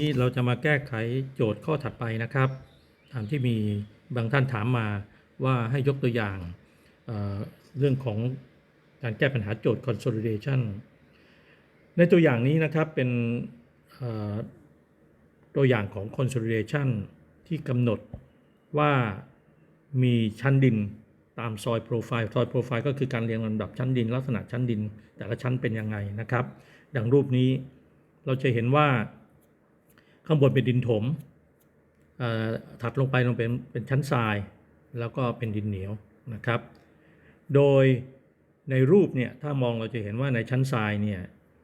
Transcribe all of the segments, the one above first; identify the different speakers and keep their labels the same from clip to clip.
Speaker 1: นี้เราจะมาแก้ไขโจทย์ข้อถัดไปนะครับ ตามที่มีบางท่านถามมาว่าให้ยกตัวอย่างเเรื่องของการแก้ปัญหาโจทย์ consolidation ในตัวอย่างนี้นะครับเป็นตัวอย่างของ consolidation ที่กำหนดว่ามีชั้นดินตามซอยโปรไฟล์ซอยโปรไฟล์ก็คือการเรียงลำดับชั้นดิน ลักษณะชั้นดิน แต่ละชั้นเป็นยังไงนะครับ ดังรูปนี้เราจะเห็นว่า ข้างบนเป็นดินถมถัดลงไปลงเป็นเป็นชั้นทราย แล้วก็เป็นดินเหนียวนะครับ โดยในรูปเนี่ยถ้ามองเราจะเห็นว่าในชั้นทรายเนี่ย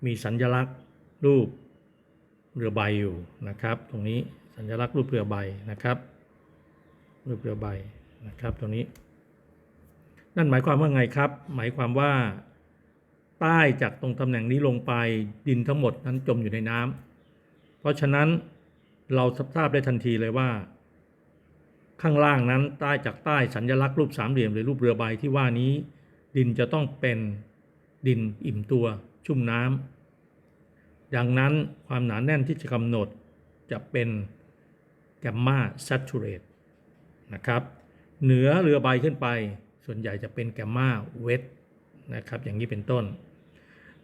Speaker 1: มีสัญลักษณ์รูปเรือใบอยู่นะครับ ตรงนี้สัญลักษณ์รูปเรือใบนะครับ รูปเรือใบนะครับตรงนี้ นั่นหมายความว่าไงครับ หมายความว่าใต้จากตรงตำแหน่งนี้ลงไปดินทั้งหมดนั้นจมอยู่ในน้ำ เพราะฉะนั้นเราทราบได้ทันทีเลยว่า ข้างล่างนั้นใต้จากใต้สัญลักษณ์รูปสามเหลี่ยมหรือรูปเรือใบที่ว่านี้ ดินจะต้องเป็นดินอิ่มตัวชุ่มน้ำดังนั้นความหนาแน่นที่จะกำหนดจะเป็นแกมมาซัตชูเรตนะครับเหนือเรือใบขึ้นไป ส่วนใหญ่จะเป็นแกมมาเวทนะครับอย่างนี้เป็นต้น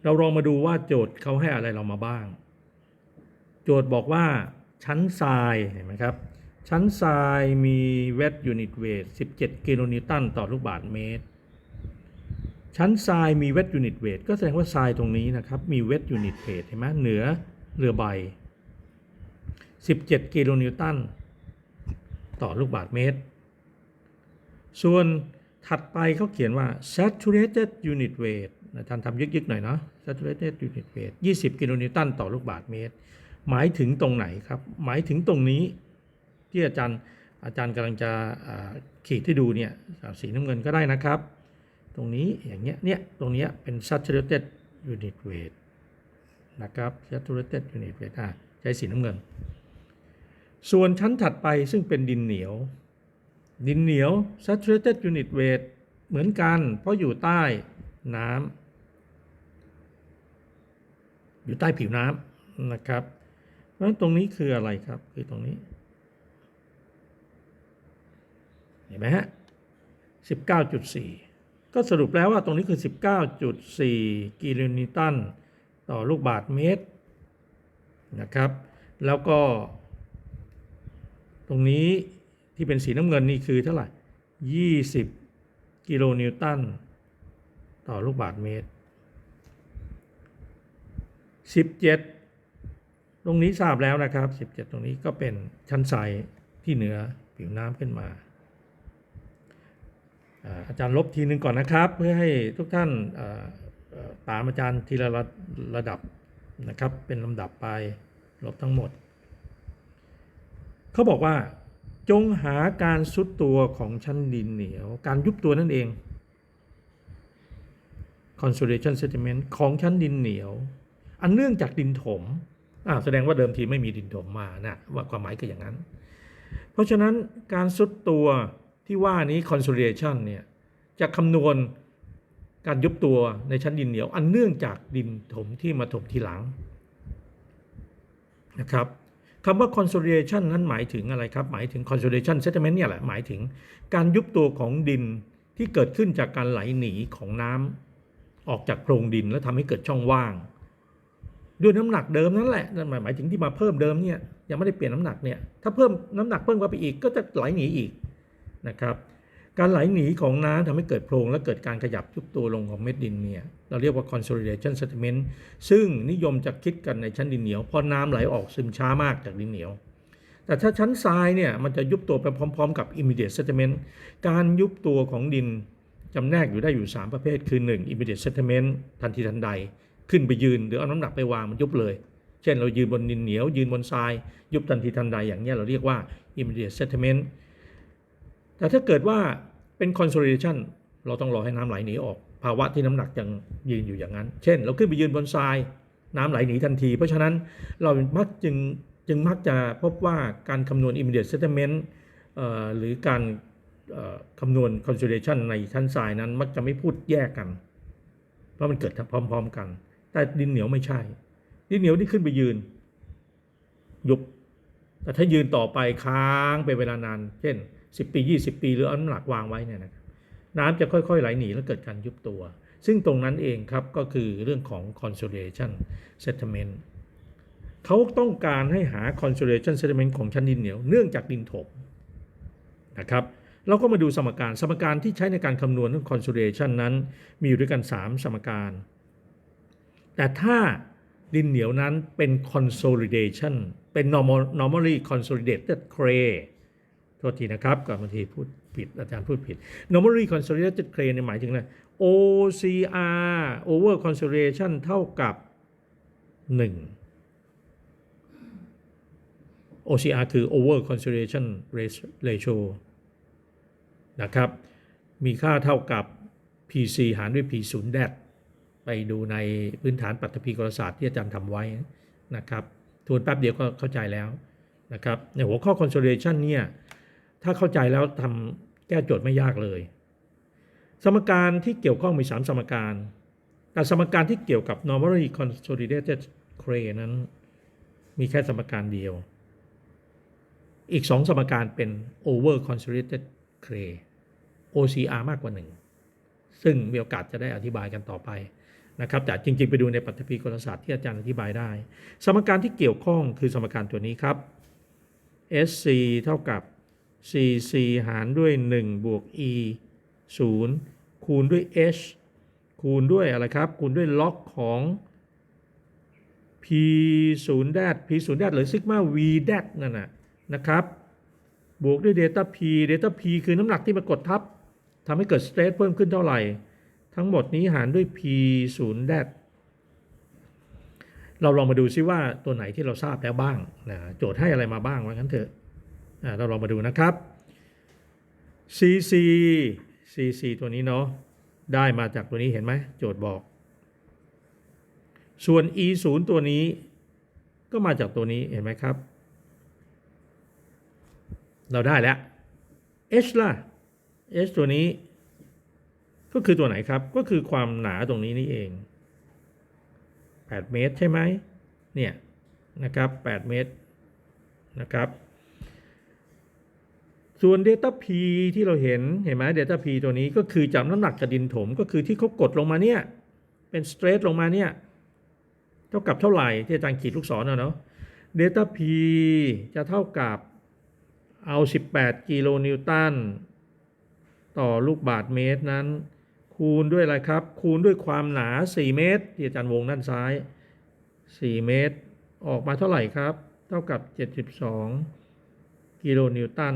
Speaker 1: เราลองมาดูว่าโจทย์เขาให้อะไรเรามาบ้าง โจทย์บอกว่าชั้นทรายเห็นไหมครับ ชั้นทรายมีเวทยูนิตเวท 17 กิโลนิวตันต่อลูกบาศก์เมตร ชั้นทรายมีเวทยูนิตเวท ก็แสดงว่าทรายตรงนี้นะครับ มีเวทยูนิตเวทเห็นไหมเหนือเรือใบ 17 กิโลนิวตันต่อลูกบาศก์เมตร ส่วนถัดไปเขาเขียนว่า saturated unit weight ท่านทำยึกๆหน่อยเนาะ saturated unit weight 20 กิโลนิวตันต่อลูกบาศก์เมตร หมายถึงตรงไหนครับ หมายถึงตรงนี้ที่อาจารย์อาจารย์กำลังจะขีดให้ดูเนี่ยสีน้ำเงินก็ได้นะครับ ตรงนี้อย่างเงี้ยเนี่ยตรงเนี้ยเป็น saturated unit weight นะครับ saturated unit weight อะใช้สีน้ำเงิน ส่วนชั้นถัดไปซึ่งเป็นดินเหนียว ดินเหนียว saturated unit weight เหมือนกัน เพราะอยู่ใต้น้ำอยู่ใต้ผิวน้ำนะครับ เพราะตรงนี้คืออะไรครับ คือตรงนี้ เห็นไหมฮะ19.4ก็สรุปแล้วว่าตรงนี้คือ 19.4 กิโลนิวตัน ต่อลูกบาศก์เมตรนะครับ แล้วก็ ตรงนี้ที่เป็นสีน้ำเงินนี่คือเท่าไหร่ 20 กิโลนิวตัน ต่อลูกบาศก์เมตร 17 ตรงนี้ทราบแล้วนะครับ 17 ตรงนี้ก็เป็นชั้นทรายที่เหนือผิวน้ำขึ้นมาอ่าอาจารย์ลบทีนึงก่อนนะครับ เพื่อให้ทุกท่านตามอาจารย์ทีละระระดับนะครับ เป็นลำดับไปลบทั้งหมด เขาบอกว่าจงหาการซุดตัวของชั้นดินเหนียว การยุบตัวนั่นเอง consolidation sediment ของชั้นดินเหนียว อันเนื่องจากดินถม อ่าแสดงว่าเดิมทีไม่มีดินถมมานะว่าความหมายคืออย่างนั้น เพราะฉะนั้นการซุดตัวที่ว่านี้ consolidation เนี่ยจะคำนวณการยุบตัวในชั้นดินเหนียว อันเนื่องจากดินถมที่มาถมทีหลังนะครับคำว่า consolidation นั้นหมายถึงอะไรครับ หมายถึง consolidation sediment เนี่ยแหละหมายถึงการยุบตัวของดินที่เกิดขึ้นจากการไหลหนีของน้ำออกจากโพรงดินแล้วทำให้เกิดช่องว่าง ด้วยน้ำหนักเดิมนั่นแหละนั่นหมายหมายถึงที่มาเพิ่มเดิมเนี่ยยังไม่ได้เปลี่ยนน้ำหนักเนี่ยถ้าเพิ่มน้ำหนักเพิ่มเข้าไปอีกก็จะไหลหนีอีกนะครับการไหลหนีของน้ำทำให้เกิดโพรงและเกิดการขยับยุบตัวลงของเม็ดดินเนี่ยเราเรียกว่า consolidation sediment ซึ่งนิยมจะคิดกันในชั้นดินเหนียวเพราะน้ำไหลออกซึมช้ามากจากดินเหนียว แต่ถ้าชั้นทรายเนี่ยมันจะยุบตัวไปพร้อมๆ กับ immediate sediment การยุบตัวของดินจำแนกอยู่ได้อยู่ 3 ประเภทคือ 1 immediate sediment ทันทีทันใด ขึ้นไปยืนหรือเอาน้ำหนักไปวางมันยุบเลย เช่นเรายืนบนดินเหนียว ยืนบนทราย ยุบทันทีทันใดอย่างนี้เราเรียกว่า immediate sediment แต่ถ้าเกิดว่าเป็น consolidation เราต้องรอให้น้ำไหลหนีออก ภาวะที่น้ำหนักยังยืนอยู่อย่างนั้น เช่น เราขึ้นไปยืนบนทราย น้ำไหลหนีทันที เพราะฉะนั้นเรามักจึงจึงมักจะพบว่าการคำนวณ immediate settlement หรือการคำนวณ consolidation ในชั้นทรายนั้นมักจะไม่พูดแยกกัน เพราะมันเกิดพร้อม ๆ กัน แต่ดินเหนียวไม่ใช่ ดินเหนียวที่ขึ้นไปยืน ยุบ แต่ถ้ายืนต่อไปค้างเป็นเวลานาน เช่น 10 ปี 20 ปี หรือเอาน้ำหนักวางไว้เนี่ยนะครับน้ำจะค่อยๆไหลหนีแล้วเกิดการยุบตัว ซึ่งตรงนั้นเองครับก็คือเรื่องของ consolidation settlement เขาต้องการให้หา consolidation settlement ของชั้นดินเหนียว เนื่องจากดินถมนะครับเราก็มาดูสมการ สมการที่ใช้ในการคำนวณเรื่อง consolidation นั้น มีอยู่ด้วยกัน 3 สมการ แต่ถ้าดินเหนียวนั้นเป็น consolidation เป็น normal normally consolidated clay โทษทีนะครับก่อนบางทีพูดผิดอาจารย์พูดผิด normally consolidated clay เนี่ยหมายถึงอะไร OCR over consolidation เท่ากับ 1 OCR คือ over consolidation ratio นะครับ มีค่าเท่ากับ PC หารด้วย P 0 แด ไปดูในพื้นฐานปัตภีกรศาสตร์ที่อาจารย์ทำไว้นะครับทวนแป๊บเดียวก็เข้าใจแล้วนะครับในหัวข้อ consolidation เนี่ยถ้าเข้าใจแล้วทำแก้โจทย์ไม่ยากเลย สมการที่เกี่ยวข้องมี 3 สมการ แต่สมการที่เกี่ยวกับ normally consolidated clay นั้น มีแค่สมการเดียว อีก 2 สมการเป็น over consolidated clay OCR มากกว่า 1 ซึ่งมีโอกาสจะได้อธิบายกันต่อไป นะครับแต่จริงๆ ไปดูในปฐพีกลศาสตร์ที่อาจารย์อธิบายได้ สมการที่เกี่ยวข้องคือสมการตัวนี้ครับ SC เท่ากับ CC หารด้วย 1 บวก E 0 คูณด้วย H คูณด้วยอะไรครับ คูณด้วยล็อกของ P 0แดด P 0แดดหรือซิกมา V แดดนั่นนะนะครับ บวกด้วยเดต้า P เดต้า P คือน้ำหนักที่มากดทับทำให้เกิดสเตรสเพิ่มขึ้นเท่าไหร่ ทั้งหมดนี้หารด้วย P 0แดดเราลองมาดูซิว่าตัวไหนที่เราทราบแล้วบ้างนะโจทย์ให้อะไรมาบ้างว่างั้นเถอะเราลองมาดูนะครับ CC CC ตัวนี้เนาะได้มาจากตัวนี้เห็นไหมโจทย์บอก ส่วน E 0ตัวนี้ก็มาจากตัวนี้เห็นไหมครับ เราได้แล้ว H ล่ะ H ตัวนี้ ก็คือตัวไหนครับ ก็คือความหนาตรงนี้นี่เอง 8 เมตรใช่ไหมเนี่ยนะครับ 8 เมตรนะครับ ส่วน Delta P ที่เราเห็นเห็นไหม Delta P ตัวนี้ก็คือจากน้ำหนักกระดินถมก็คือที่เขากดลงมาเนี่ย เป็นสเตรทลงมาเนี่ย เท่ากับเท่าไหร่ที่อาจารย์ขีดลูกศรเนาะ Delta P จะเท่ากับเอา 18 กิโลนิวตัน ต่อลูกบาทเมตรนั้น คูณด้วยอะไรครับ คูณด้วยความหนา 4 เมตร ที่อาจารย์วงด้านซ้าย 4 เมตร ออกมาเท่าไหร่ครับ เท่ากับ 72 กิโลนิวตัน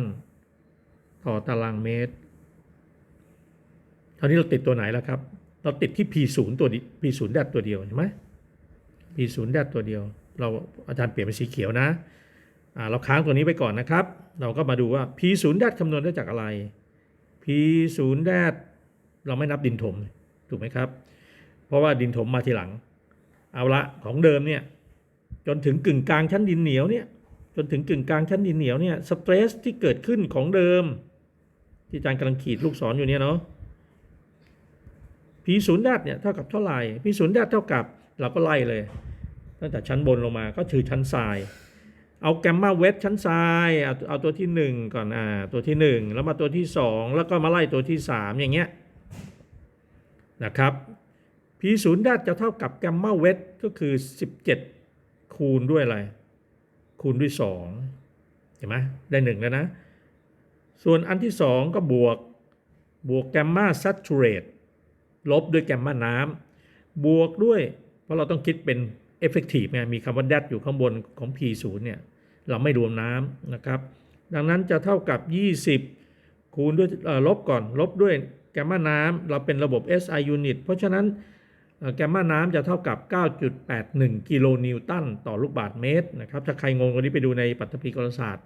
Speaker 1: ต่อตารางเมตรครานี้เราติดตัวไหนแล้วครับ เราติดที่ P0 ตัวนี้ P0 แดดตัวเดียวเห็นไหม P0 แดดตัวเดียว เราอาจารย์เปลี่ยนเป็นสีเขียวนะอ่าเราค้างตัวนี้ไปก่อนนะครับ เราก็มาดูว่า P0 แดดคำนวณได้จากอะไร P0 แดด เราไม่นับดินถมถูกไหมครับ เพราะว่าดินถมมาทีหลัง เอาละของเดิมเนี่ยจนถึงกึ่งกลางชั้นดินเหนียวเนี่ยจนถึงกึ่งกลางชั้นดินเหนียวเนี่ยสเตรสที่เกิดขึ้นของเดิม ที่อาจารย์กำลังขีดลูกศรออยู่เนี่ยเนาะ P0 แดดเนี่ยเท่ากับเท่าไหร่ P0 แดดเท่ากับเราก็ไล่เลย ตั้งแต่ชั้นบนลงมาก็คือชั้นทราย เอาแกมมาเวทชั้นทรายเอาเอาตัวที่ 1 ก่อนอ่าตัวที่ 1 แล้วมาตัวที่ 2 แล้วก็มาไล่ตัวที่ 3 อย่างเงี้ย นะครับ P0 ด้จะเท่ากับแกมมาเวทก็คือ 17 คูณด้วยอะไร คูณด้วย 2 เห็นไหมได้ 1 แล้วนะ ส่วนอันที่ 2 ก็บวกบวกแกมมาซัตชูเรตลบด้วยแกมมาน้ำบวกด้วย เพราะเราต้องคิดเป็น effective ไงมีคำว่า that อยู่ข้างบนของ P0 เนี่ยเราไม่รวมน้ำนะครับ ดังนั้นจะเท่ากับ 20 คูณด้วยลบก่อนลบด้วย มมาน้ำเราเป็นระบบ SI unit เพราะฉะนั้นแกมมาน้ำจะเท่ากับ 9.81 กิโลนิวตันต่อลูกบาศก์เมตรนะครับถ้าใครงงวันนี้ไปดูในปัตภีกรศาสตร์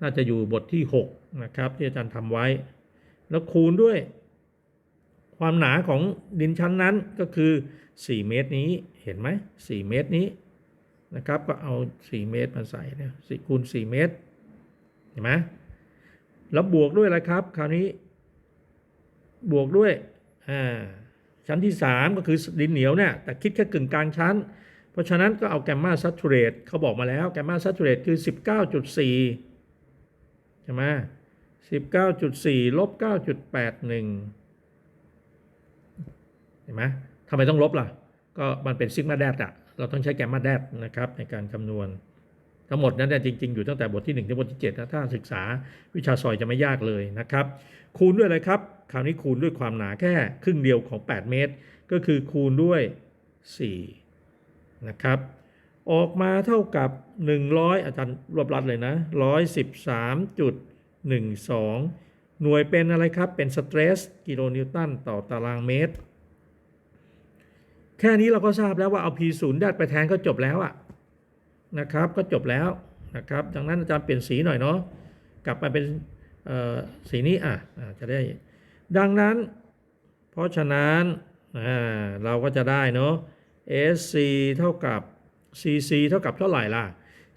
Speaker 1: น่าจะอยู่บทที่ 6 นะครับ ที่อาจารย์ทำไว้ แล้วคูณด้วย ความหนาของดินชั้นนั้นก็คือ 4 เมตรนี้เห็นไหม 4 เมตรนี้นะครับก็เอา 4 เมตรมาใส่เนี่ยคูณ 4 เมตรเห็นไหมแล้วบวกด้วยอะไรครับ คราวนี้ บวกด้วยชั้นที่ 3 ก็คือดินเหนียวเนี่ยแต่คิดแค่กึ่งกลางชั้น เพราะฉะนั้นก็เอาแกมมาซัตูเรตเขาบอกมาแล้วแกมมาซัตูเรตคือ 19.4ใช่ไหม19.4ลบ9.81เห็นไหมทำไมต้องลบล่ะ ก็มันเป็นซิกมาแดดอะเราต้องใช้แกมมาแดดนะครับในการคำนวณ ทั้งหมดนั้นเนี่ยจริง ๆ อยู่ตั้งแต่บทที่ 1 ถึงบทที่7นะถ้าศึกษาวิชาซอยจะไม่ยากเลยนะครับ คูณด้วยอะไรครับ คราวนี้คูณด้วยความหนาแค่ครึ่งเดียวของ 8 เมตร ก็คือคูณด้วย 4 นะครับ ออกมาเท่ากับ 100 อาจารย์รวบรัดเลยนะ 113.12 หน่วยเป็นอะไรครับ เป็นสเตรสกิโลนิวตันต่อตารางเมตร แค่นี้เราก็ทราบแล้วว่าเอา P0 ได้ไปแทนก็จบแล้วอะ นะครับก็จบแล้วนะครับดังนั้นอาจารย์เปลี่ยนสีหน่อยเนาะกลับมาเป็นสีนี้อะจะได้ ดังนั้น เพราะฉะนั้นเราก็จะได้เนาะ SC เท่ากับ CC เท่ากับเท่าไหร่ล่ะ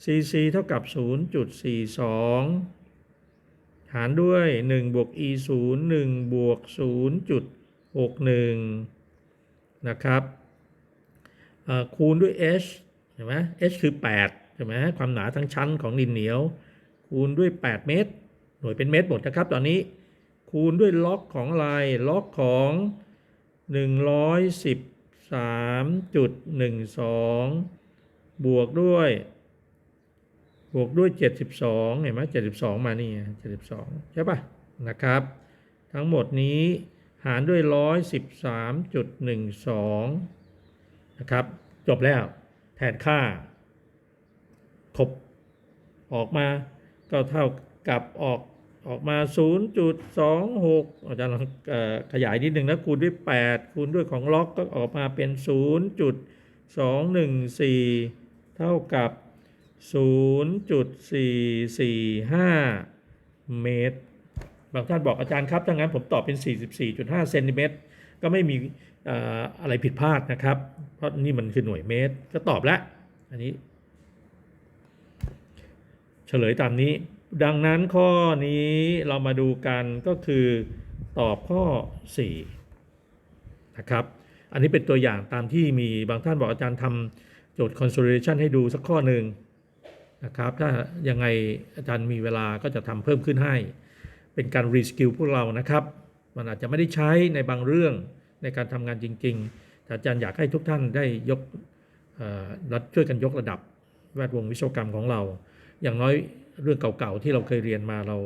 Speaker 1: CC เท่ากับ 0.42 หารด้วย 1 บวก E 0 1 บวก 0.61 นะครับคูณด้วย H เห็นไหม H คือ8ใช่ไหมความหนาทั้งชั้นของดินเหนียว คูณด้วย 8 เมตร หน่วยเป็นเมตรหมดนะครับ ตอนนี้คูณด้วยล็อกของอะไรล็อกของ 113.12 บวกด้วย บวกด้วย 72 เห็นไหม72 มานี่ 72 ใช่ปะนะครับ ทั้งหมดนี้หารด้วย 113.12 นะครับ จบแล้ว แทนค่าคบออกมาก็เท่ากับออกออกมา 0.26 อาจารย์ลองขยายนิดหนึ่งนะคูณด้วย 8 คูณด้วยของล็อกก็ออกมาเป็น 0.214 เท่ากับ 0.445 เมตร บางท่านบอกอาจารย์ครับถ้างั้นผมตอบเป็น 44.5 เซนติเมตรก็ไม่มี อะไรผิดพลาดนะครับ เพราะนี่มันคือหน่วยเมตร ก็ตอบแล้ว อันนี้ เฉลยตามนี้ ดังนั้นข้อนี้เรามาดูกันก็คือตอบข้อ 4 นะครับ อันนี้เป็นตัวอย่างตามที่มีบางท่านบอกอาจารย์ทำโจทย์ consolidation ให้ดูสักข้อหนึ่งนะครับ ถ้ายังไงอาจารย์มีเวลาก็จะทำเพิ่มขึ้นให้ เป็นการรีสกิลพวกเรานะครับ มันอาจจะไม่ได้ใช้ในบางเรื่อง ในการทำงานจริงๆอาจารย์อยากให้ทุกท่านได้ยกรัดช่วยกันยกระดับแวดวงวิศวกรรมของเรา อย่างน้อยเรื่องเก่าๆที่เราเคยเรียนมาเรา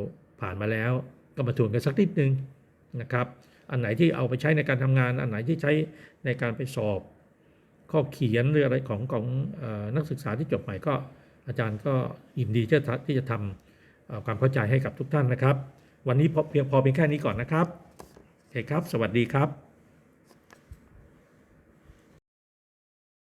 Speaker 1: ผ่านมาแล้ว ก็มาทวนกันสักนิดนึงนะครับ อันไหนที่เอาไปใช้ในการทำงาน อันไหนที่ใช้ในการไปสอบ ข้อเขียนหรืออะไรของของอนักศึกษาที่จบใหม่ก็ อาจารย์ก็ยินดีที่จะที่จะทำความเข้าใจให้กับทุกท่านนะครับ วันนี้พอเพียงพอเพียงแค่นี้ก่อนนะครับโอเคครับ สวัสดีครับ